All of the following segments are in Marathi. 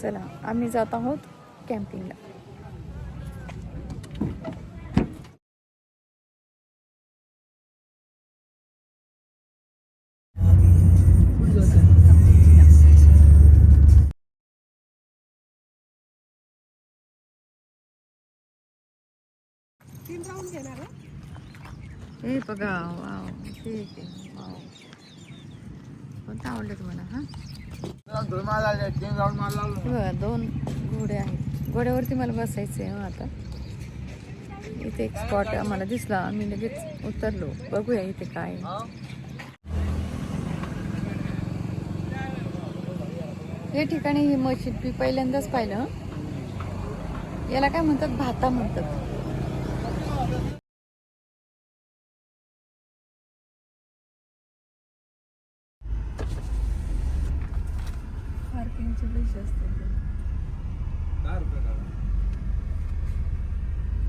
चला आम्ही जात आहोत कॅम्पिंगला. हे बघा वाव ठीक आहे वाव. कोणतं आवडलं तुम्हाला हां. दोन घोडे आहेत. घोड्यावरती मला बसायचं आहे हो, आता. इथे एक स्पॉट आम्हाला दिसला. आम्ही लगेच उतरलो. बघूया इथे काय हे ठिकाणी ही मशीद मी पहिल्यांदाच पाहिलं याला काय म्हणतात? भाता म्हणतात.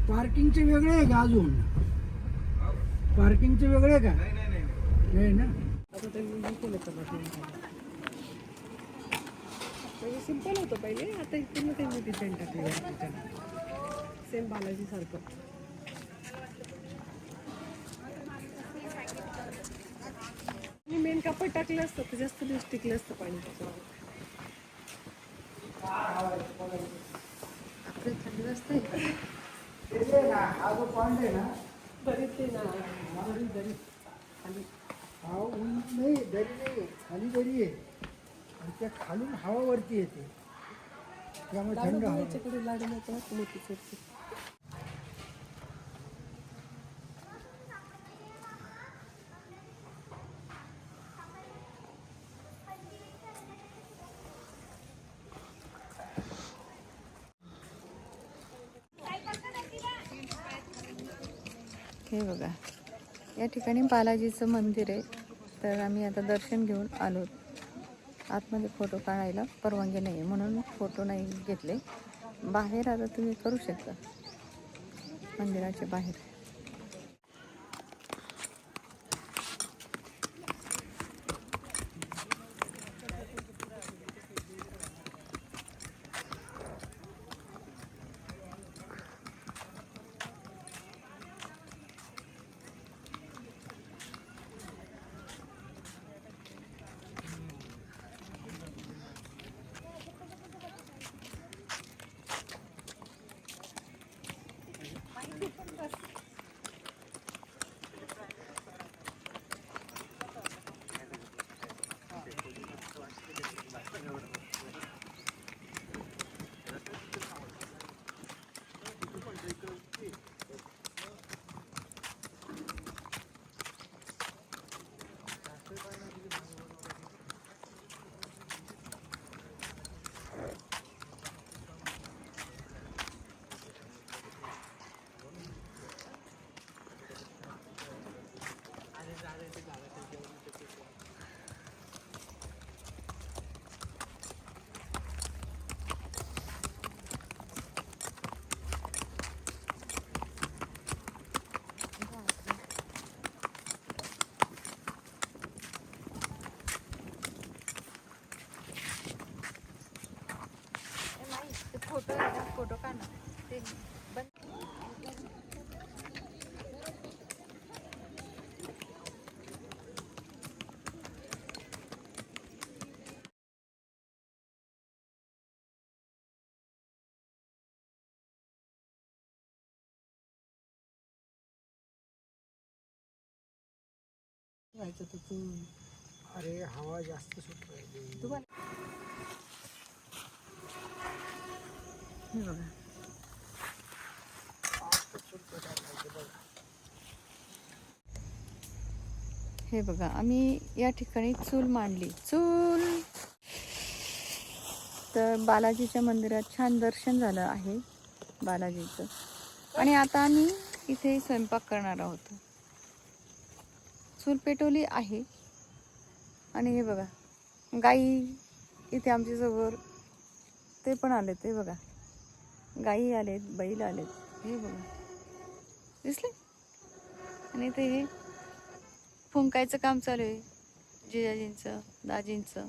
पार्किंगचे वेगळे आहे का अजून? पार्किंगचे वेगळे आहे का? नाही ना? आता ते केलं तर सिंपल होतं पहिले. आता हे पूर्ण त्यांनी डिझाईन टाकली सेम बालाजी सारखं. आणि मेन कापड टाकलं असतं तर जास्त दिवस टिकलं असतं पाणी त्याच्यावर. आपलं थंडी हा पॉइंट आहे ना दरी दरी खाली हा उंच नाही दरी नाही खाली दरी आहे आणि त्या खालून हवा वरती येते त्यामुळे थंड हवा लाडू नव्हतं हे बघा. या ठिकाणी बालाजीचं मंदिर आहे. तर आम्ही आता दर्शन घेऊन आलो. आतमध्ये फोटो काढायला परवानगी नाही आहे म्हणून फोटो नाही घेतले. बाहेर आता तुम्ही करू शकता. मंदिराच्या बाहेर. व्हायचं तर तू. अरे हवा जास्त सुट राहिली तुम्हाला बघा. हे बघा आम्ही या ठिकाणी चूल मांडली. चूल! तर बालाजीच्या मंदिरात छान दर्शन झालं आहे बालाजीचं. आणि आता आम्ही इथे स्वयंपाक करणार आहोत. चूल पेटवली आहे. आणि हे बघा गाई इथे आमच्यासमोर ते पण आले ते बघा. गाई आलेत बैल आलेत हे बघा. दिसले आणि इथे हे फुंकायचं काम चालू आहे. जिजाजींचं दाजींचं.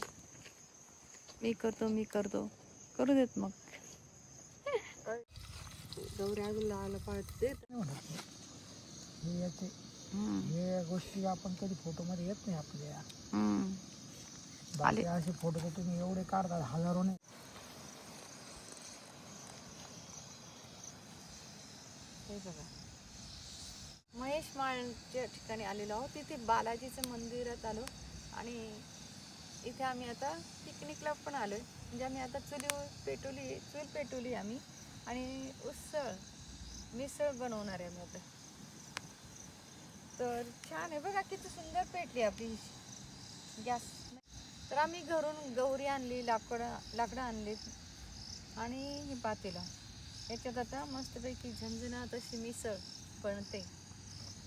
मी करतो मी करतो. करू देत मग. गौरी हे गोष्टी आपण कधी फोटोमध्ये येत नाही आपल्या. बाकी असे फोटो तर तुम्ही एवढे काढतात हजारो नाही. हे बघा. महेश माळच्या ठिकाणी आलेलो आहोत. तिथे बालाजीचं मंदिरात आलो आणि इथे आम्ही आता पिकनिकला पण आलोय. म्हणजे आम्ही आता चुलीवर पेटवली चूल पेटवली आम्ही. आणि उसळ मिसळ बनवणार आहे आम्ही आता. तर छान आहे. बघा किती सुंदर पेटली आपली गॅस. तर आम्ही घरून गौरी आणली लाकडं लाकडं आणली आणि ही पातेला. याच्यात आता मस्तपैकी झणझणात अशी मिसळ बनते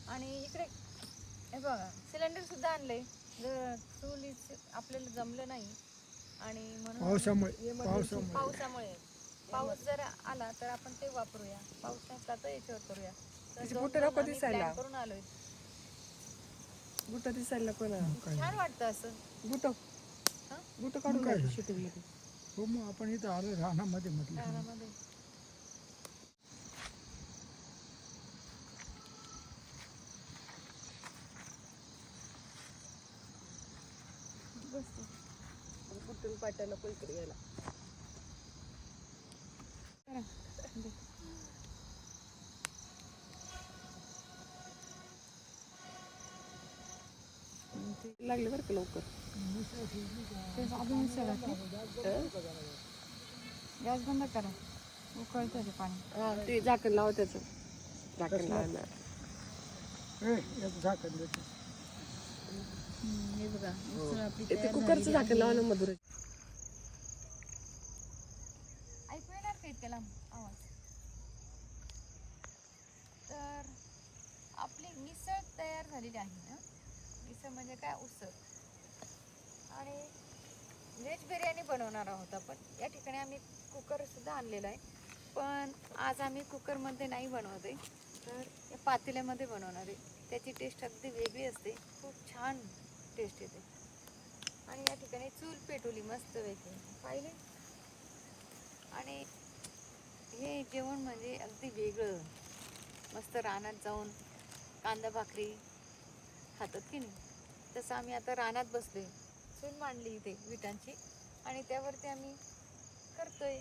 आणि इकडे हे बघा सिलेंडर सुद्धा आणलंय. जर चुलीच आपल्याला जमलं नाही आणि म्हणून पावसामुळे पावसामुळे. पाऊस जर आला तर आपण ते वापरूया. पाऊस नसला तर याच्यावर करूया. तर करून आलोय. बुट दिसायला कोणा काय? छान वाटतं असं. बुट. हा? बुट काढून हो मग आपण इथं आलो रानामध्ये म्हटलं. रानामध्ये. बसतो. पाट्याला पलीकडे गेला करा. दे. लागले बरं का लवकर. गॅस बंद करा. उकळतं ते पाणी. हा ते झाकण लाव त्याचं. झाकण लावायला हे बघा मिसळ आपली ते तयार कुकरचं झाकण. लावा ना मधुर ऐकू येणार का इतक्या लांब आवाज. तर आपली मिसळ तयार झालेली आहे ना म्हणजे काय उसळ. आणि व्हेज बिर्याणी बनवणार आहोत आपण. या ठिकाणी आम्ही कुकरसुद्धा आणलेला आहे. पण आज आम्ही कुकरमध्ये नाही बनवत आहे तर या पातेल्यामध्ये बनवणार आहे. त्याची टेस्ट अगदी वेगळी असते. खूप छान टेस्ट येते. आणि या ठिकाणी चूल पेटवली मस्त वेगळी पाहिले? आणि हे जेवण म्हणजे अगदी वेगळं. मस्त रानात जाऊन कांदा भाकरी खातात की नाही? तसं आम्ही आता रानात बसलो आहे सून मांडली इथे विटांची. आणि त्यावरती आम्ही करतोय.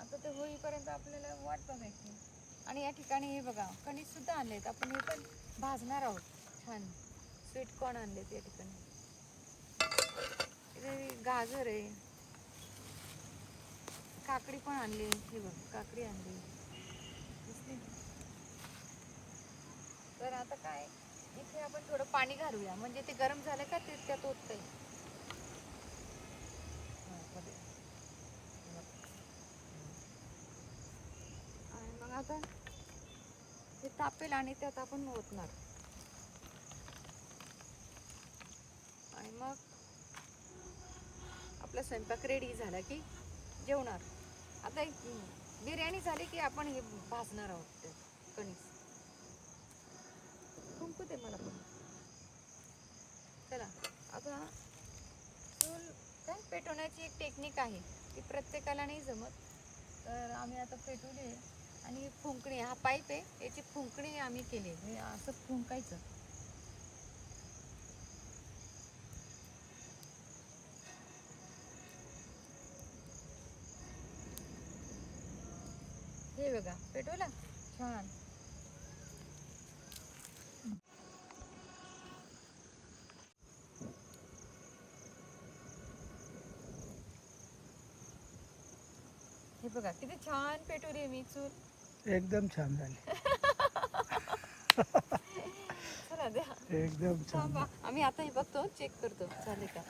आता ते होईपर्यंत आपल्याला वाट बघायची. आणि या ठिकाणी हे बघा कणीसुद्धा आणले आणलेत. आपण हे पण भाजणार आहोत. छान. स्वीट कॉर्न आणलेत या ठिकाणी. इथे गाजर आहे. काकडी पण आणली. हे बघ काकडी आणली. दिसली? तर आता काय? इथे आपण थोडं पाणी घालूया. म्हणजे ते गरम झालं का ते त्यात ओततंय. आणि मग आता ते तापेल आणि त्यात आपण ओतणार. आणि मग आपला स्वयंपाक रेडी झाला की जेवणार. आता एक बिर्याणी झाली की आपण हे भाजणार आहोत कणीस. कुंकू दे मला पण? चला आता चूल काय? पेटवण्याची एक टेक्निक आहे ती प्रत्येकाला नाही जमत. तर आम्ही आता पेटवली आहे. आणि फुंकणी हा पाईप आहे याची फुंकणी आम्ही केली आहे. म्हणजे असं फुंकायचं. हे बघा पेटवला? छान. बघा किती छान पेटवली मी चूल. एकदम छान झाले. चला द्या. एकदम छान. आम्ही आता हे बघतो चेक करतो. झाले का?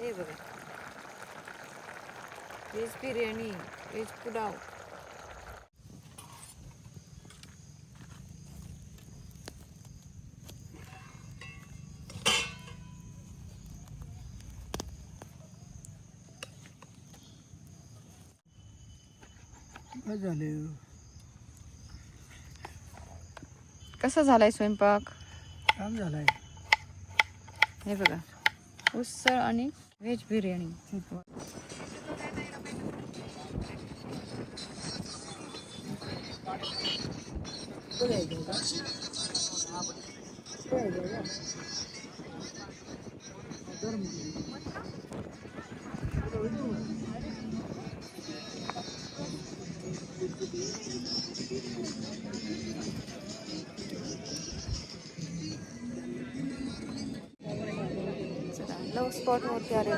हे बघा. व्हेज बिर्याणी व्हेज पुलाव काय झाले? कसा झालाय स्वयंपाक? छान झालाय. हे बघा उसळ आणि व्हेज बिर्याणी. સ્પોટનું અત્યારે